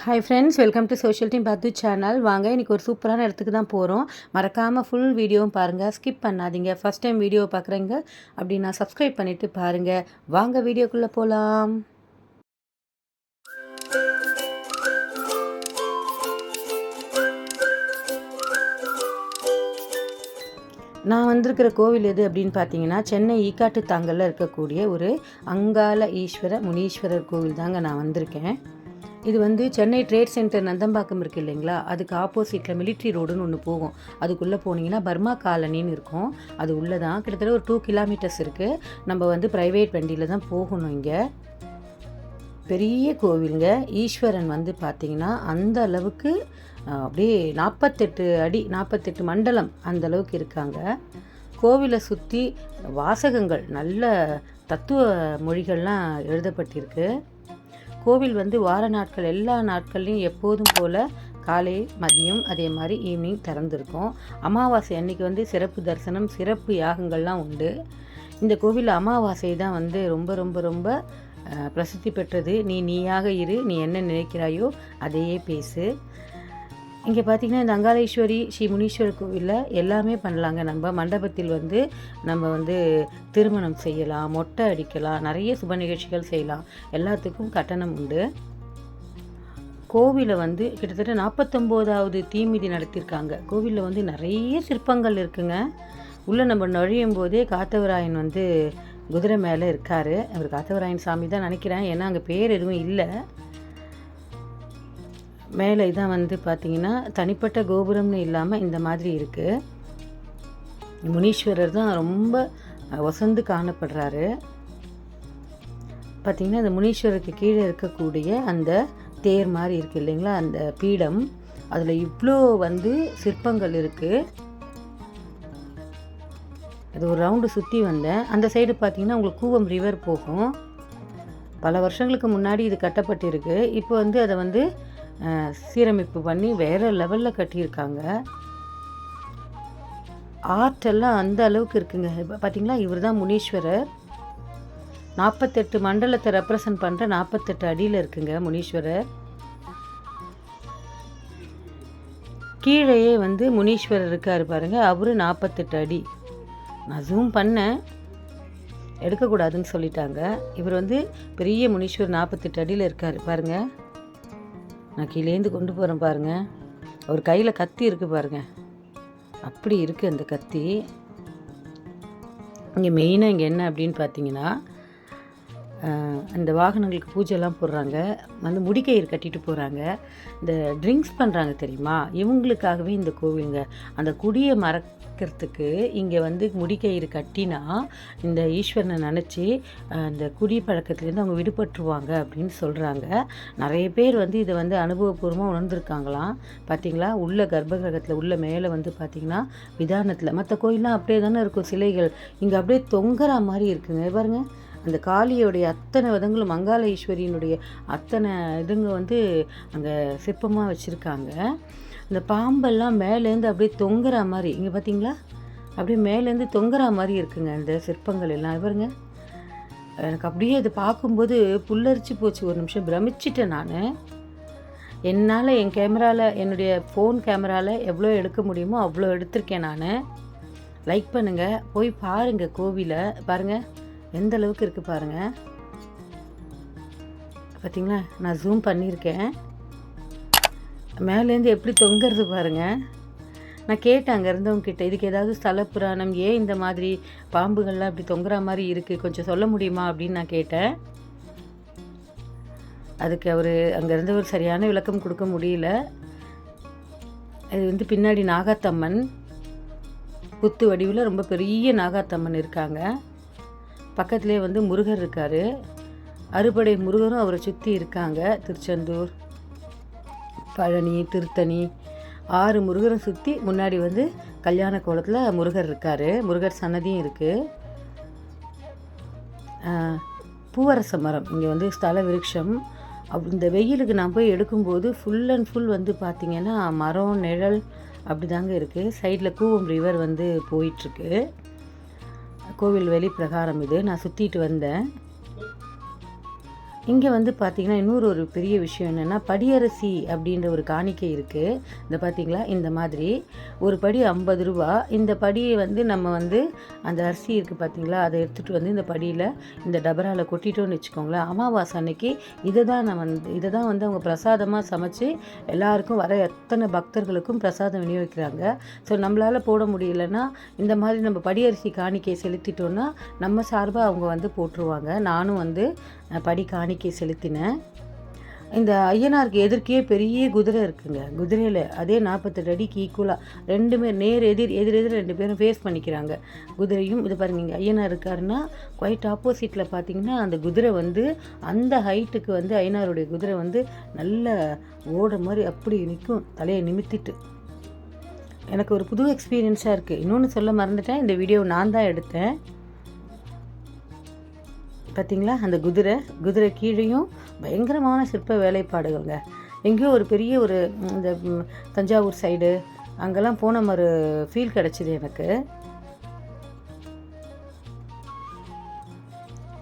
Hi friends welcome to social team பத்து channel வாங்க இன்றைக்கி ஒரு சூப்பரான இடத்துக்கு தான் போகிறோம் மறக்காமல் ஃபுல் வீடியோவும் பாருங்கள் ஸ்கிப் பண்ணாதீங்க. ஃபஸ்ட் டைம் வீடியோ பார்க்குறீங்க அப்படின்னா சப்ஸ்கிரைப் பண்ணிவிட்டு பாருங்கள் வாங்க வீடியோக்குள்ளே போகலாம் நான் வந்திருக்கிற கோவில் எது அப்படின்னு பார்த்தீங்கன்னா சென்னை ஈக்காட்டு தாங்கலில் இருக்கக்கூடிய ஒரு அங்காள ஈஸ்வர முனீஸ்வரர் கோவில் தாங்க நான் வந்திருக்கேன். இது வந்து சென்னை ட்ரேட் சென்டர் நந்தம்பாக்கம் இருக்குது இல்லைங்களா? அதுக்கு ஆப்போசிட்டில் மிலிட்ரி ரோடுன்னு ஒன்று போகும். அதுக்குள்ளே போனீங்கன்னா பர்மா காலனின்னு இருக்கும். அது உள்ளே தான் கிட்டத்தட்ட ஒரு டூ கிலோமீட்டர்ஸ் இருக்குது நம்ம வந்து ப்ரைவேட் வண்டியில் தான் போகணும் இங்கே. பெரிய கோவிலுங்க. ஈஸ்வரன் வந்து பார்த்திங்கன்னா அந்த அளவுக்கு அப்படியே நாற்பத்தெட்டு அடி நாற்பத்தெட்டு மண்டலம் அந்த அளவுக்கு இருக்காங்க. கோவிலை சுற்றி வாசகங்கள் நல்ல தத்துவ மொழிகள்லாம் எழுதப்பட்டிருக்கு. கோவில் வந்து வார நாட்கள் எல்லா நாட்கள்லையும் எப்போதும் போல் காலை மதியம் அதே மாதிரி ஈவினிங் திறந்திருக்கும். அமாவாசை அன்னைக்கு வந்து சிறப்பு தரிசனம் சிறப்பு யாகங்கள்லாம் உண்டு. இந்த கோவில் அமாவாசை தான் வந்து ரொம்ப ரொம்ப ரொம்ப பிரசித்தி பெற்றது. நீ நீயாக இரு நீ என்ன நினைக்கிறாயோ அதையே பேசு. இங்கே பார்த்தீங்கன்னா இந்த அங்காளேஸ்வரி ஸ்ரீ முனீஸ்வரர் கோவிலில் எல்லாமே பண்ணலாங்க. நம்ம மண்டபத்தில் வந்து நம்ம வந்து திருமணம் செய்யலாம் மொட்டை அடிக்கலாம் நிறைய சுப நிகழ்ச்சிகள் செய்யலாம். எல்லாத்துக்கும் கட்டணம் உண்டு. கோவிலை வந்து கிட்டத்தட்ட நாற்பத்தொம்போதாவது தீமிதி நடத்தியிருக்காங்க கோவிலில் வந்து நிறைய சிற்பங்கள் இருக்குங்க. உள்ளே நம்ம நுழையும் போதே காத்தவராயன் வந்து குதிரை மேலே இருக்கார். அவர் காத்தவராயன் சாமி தான் நினைக்கிறேன். ஏன்னா அங்கே பேர் எதுவும் இல்லை. மேலே இதான் வந்து பார்த்திங்கன்னா தனிப்பட்ட கோபுரம்னு இல்லாமல் இந்த மாதிரி இருக்குது முனீஸ்வரர் தான் ரொம்ப வசந்து காணப்படுறாரு. பார்த்திங்கன்னா இந்த முனீஸ்வரருக்கு கீழே இருக்கக்கூடிய அந்த தேர் மாதிரி இருக்குது இல்லைங்களா? அந்த பீடம். அதில் இவ்வளோ வந்து சிற்பங்கள் இருக்குது அது ஒரு ரவுண்டு சுற்றி வந்தேன். அந்த சைடு பார்த்திங்கன்னா உங்களுக்கு கூவம் ரிவர் போகும். பல வருஷங்களுக்கு முன்னாடி இது கட்டப்பட்டிருக்கு. இப்போ வந்து அதை வந்து சீரமைப்பு பண்ணி வேறு லெவலில் கட்டியிருக்காங்க. ஆர்ட் எல்லாம் அந்த அளவுக்கு இருக்குங்க. இப்போ பார்த்தீங்களா இவர் தான் முனீஸ்வரர். நாற்பத்தெட்டு மண்டலத்தை ரெப்ரசன்ட் பண்ணுற நாற்பத்தெட்டு அடியில் இருக்குங்க முனீஸ்வரர். கீழேயே வந்து முனீஸ்வரர் இருக்கார் பாருங்கள் அவரு நாற்பத்தெட்டு அடி. நான் ஜூம் பண்ணேன். எடுக்கக்கூடாதுன்னு சொல்லிட்டாங்க. இவர் வந்து பெரிய முனீஸ்வரர் நாற்பத்தெட்டு அடியில் இருக்கார் பாருங்கள் நான் கீழேந்து கொண்டு போகிறேன் பாருங்கள் அவர் கையில் கத்தி இருக்குது பாருங்கள் அப்படி இருக்குது அந்த கத்தி. இங்கே மெயினாக இங்கே என்ன அப்படின்னு பார்த்தீங்கன்னா அந்த வாகனங்களுக்கு பூஜைலாம் போடுறாங்க. வந்து முடிக்கயிறு கட்டிட்டு போகிறாங்க இந்த ட்ரிங்க்ஸ் பண்ணுறாங்க தெரியுமா? இவங்களுக்காகவே இந்த கோவிலுங்க. அந்த குடியை மறக்கிறதுக்கு இங்கே வந்து முடிக்கயிறு கட்டினா இந்த ஈஸ்வரனை நினச்சி அந்த குடி பழக்கத்துலேருந்து அவங்க விடுபட்டுருவாங்க அப்படின்னு சொல்கிறாங்க நிறைய பேர் வந்து இதை வந்து அனுபவபூர்வமாக உணர்ந்திருக்காங்களாம். பார்த்தீங்களா உள்ள கர்ப்பகிரகத்தில் உள்ள மேலே வந்து பார்த்திங்கன்னா விதானத்தில் மற்ற கோயிலாம் அப்படியே தானே இருக்கும் சிலைகள். இங்கே அப்படியே தொங்குற மாதிரி இருக்குங்க. பாருங்கள் அந்த காளியோடைய அத்தனை விதங்களும் மங்காள ஈஸ்வரியினுடைய அத்தனை இதுங்க வந்து அங்கே சிற்பமாக வச்சுருக்காங்க. இந்த பாம்பெல்லாம் மேலேருந்து அப்படியே தொங்குற மாதிரி இங்கே பார்த்தீங்களா அப்படியே மேலேருந்து தொங்குற மாதிரி இருக்குங்க இந்த சிற்பங்கள் எல்லாம். பாருங்க. எனக்கு அப்படியே இது பார்க்கும்போது புல்லரிச்சு போச்சு. ஒரு நிமிஷம் பிரமிச்சிட்டேன் நான். என்னால் என் கேமராவில் என்னுடைய ஃபோன் கேமராவில் எவ்வளோ எடுக்க முடியுமோ அவ்வளோ எடுத்திருக்கேன் நான். லைக் பண்ணுங்கள் போய் பாருங்கள் கோவிலை. பாருங்கள் எந்த அளவுக்கு இருக்குது பாருங்கள் பார்த்தீங்களா நான் ஜூம் பண்ணியிருக்கேன். மேலேருந்து எப்படி தொங்குறது பாருங்கள் நான் கேட்டேன் அங்கே இருந்தவங்கக்கிட்ட இதுக்கு ஏதாவது ஸ்தல புராணம் ஏன் இந்த மாதிரி பாம்புகள்லாம் இப்படி தொங்குற மாதிரி இருக்குது கொஞ்சம் சொல்ல முடியுமா? அப்படின்னு நான் கேட்டேன். அதுக்கு அவர் அங்கே இருந்தவர் சரியான விளக்கம் கொடுக்க முடியல. இது வந்து பின்னாடி நாகாத்தம்மன். குத்து வடிவில் ரொம்ப பெரிய நாகாத்தம்மன் இருக்காங்க. பக்கத்துலேயே வந்து முருகர் இருக்கார். அறுபடை முருகரும் அவரை சுற்றி இருக்காங்க. திருச்செந்தூர் பழனி திருத்தணி ஆறு முருகரை சுற்றி முன்னாடி வந்து கல்யாண கோலத்தில் முருகர் இருக்கார். முருகர் சன்னதியும் இருக்குது பூவரச மரம். இங்கே வந்து ஸ்தல விருட்சம். அப் இந்த வெயிலுக்கு நான் போய் எடுக்கும்போது ஃபுல் அண்ட் ஃபுல் வந்து பார்த்திங்கன்னா மரம் நிழல் அப்படி தாங்க இருக்குது சைடில் கூவம் ரிவர் வந்து போயிட்டுருக்கு கோவில் வெளி பிரகாரம் இது. நான் சுற்றிட்டு வந்தேன். இங்கே வந்து பார்த்திங்கன்னா இன்னொரு ஒரு பெரிய விஷயம் என்னென்னா படியரசி அப்படின்ற ஒரு காணிக்கை இருக்குது இந்த பார்த்திங்களா இந்த மாதிரி. ஒரு படி ஐம்பது ரூபா. இந்த படியை வந்து நம்ம வந்து அந்த அரிசி இருக்குது பார்த்தீங்களா அதை எடுத்துகிட்டு வந்து இந்த படியில் இந்த டபராவில் கொட்டிட்டோன்னு வச்சுக்கோங்களேன். அமாவாசை அன்னைக்கு இதை தான் நான் வந்து இதை தான் வந்து அவங்க பிரசாதமாக சமைச்சு எல்லாருக்கும் வர எத்தனை பக்தர்களுக்கும் பிரசாதம் விநியோகிக்கிறாங்க. ஸோ நம்மளால் போட முடியலன்னா இந்த மாதிரி நம்ம படியரிசி காணிக்கை செலுத்திட்டோன்னா நம்ம சார்பாக அவங்க வந்து போட்டுருவாங்க. நானும் வந்து படி காணிக்கை செலுத்தினேன் இந்த ஐயனாருக்கு எதிர்க்கே பெரிய குதிரை இருக்குங்க. குதிரையில் அதே நாற்பத்தெட்டு அடிக்கு ஈக்குவலாக ரெண்டுமே நேர் எதிர் எதிர் எதிர் ரெண்டு பேரும் ஃபேஸ் பண்ணிக்கிறாங்க. குதிரையும் இது பாருங்க இங்கே ஐயனார் இருக்காருன்னா குவைட் ஆப்போசிட்டில் பார்த்தீங்கன்னா அந்த குதிரை வந்து அந்த ஹைட்டுக்கு வந்து ஐயனாருடைய குதிரை வந்து நல்ல ஓட மாதிரி அப்படி நிற்கும் தலையை நிமித்திட்டு. எனக்கு ஒரு புது எக்ஸ்பீரியன்ஸாக இருக்குது இன்னொன்று சொல்ல மறந்துட்டேன். இந்த வீடியோ நான் தான் எடுத்தேன். பார்த்தீங்களா? அந்த குதிரை குதிரை கீழேயும் பயங்கரமான சிற்ப வேலைப்பாடுகள்ங்க. எங்கேயோ ஒரு பெரிய ஒரு இந்த தஞ்சாவூர் சைடு அங்கெல்லாம் போன ஒரு ஃபீல் கிடச்சிது எனக்கு.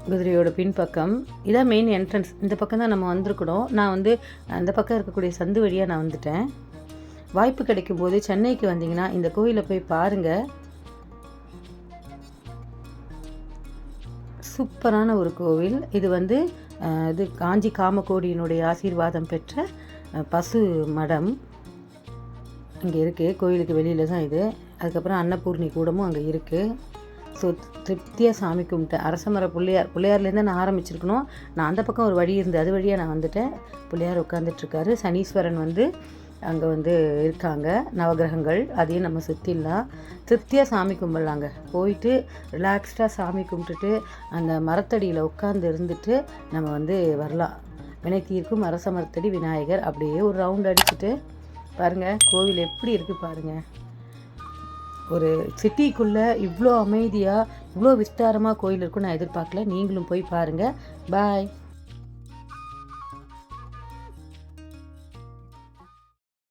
குதிரையோட பின்பக்கம். இதான் மெயின் என்ட்ரன்ஸ் இந்த பக்கம் தான் நம்ம வந்திருக்கணும் நான் வந்து அந்த பக்கம் இருக்கக்கூடிய சந்து வழியாக நான் வந்துட்டேன். வாய்ப்பு கிடைக்கும் போது சென்னைக்கு வந்தீங்கன்னா இந்த கோயிலை போய் பாருங்கள் சூப்பரான ஒரு கோவில். இது வந்து இது காஞ்சி காமகோடியினுடைய ஆசீர்வாதம் பெற்ற பசு மடம். இங்கே இருக்குது கோயிலுக்கு வெளியில் தான் இது. அதுக்கப்புறம் அன்னபூர்ணி கூடமும் அங்கே இருக்குது ஸோ திருப்தியாக சாமி கும்பிட்டேன். அரசமர பிள்ளையார் பிள்ளையார்லேருந்து நான் ஆரம்பிச்சிருக்கணும். நான் அந்த பக்கம் ஒரு வழி இருந்து அது வழியாக நான் வந்துட்டேன். பிள்ளையார் உட்காந்துட்ருக்காரு சனீஸ்வரன் வந்து அங்கே வந்து இருக்காங்க. நவகிரகங்கள் அதையும் நம்ம சுற்றிடலாம் திருப்தியாக சாமி கும்பிட்லாங்க. போயிட்டு ரிலாக்ஸ்டாக சாமி கும்பிட்டுட்டு அந்த மரத்தடியில் உட்காந்து இருந்துட்டு நம்ம வந்து வரலாம். வினைத்தீர்க்கும் அரச மரத்தடி விநாயகர் அப்படியே ஒரு ரவுண்ட் அடிச்சுட்டு பாருங்கள் கோவில் எப்படி இருக்குது பாருங்கள் ஒரு சிட்டிக்குள்ளே இவ்வளோ அமைதியாக இவ்வளோ விஸ்தாரமாக கோயில் இருக்குன்னு நான் எதிர்பார்க்கல. நீங்களும் போய் பாருங்கள் பாய்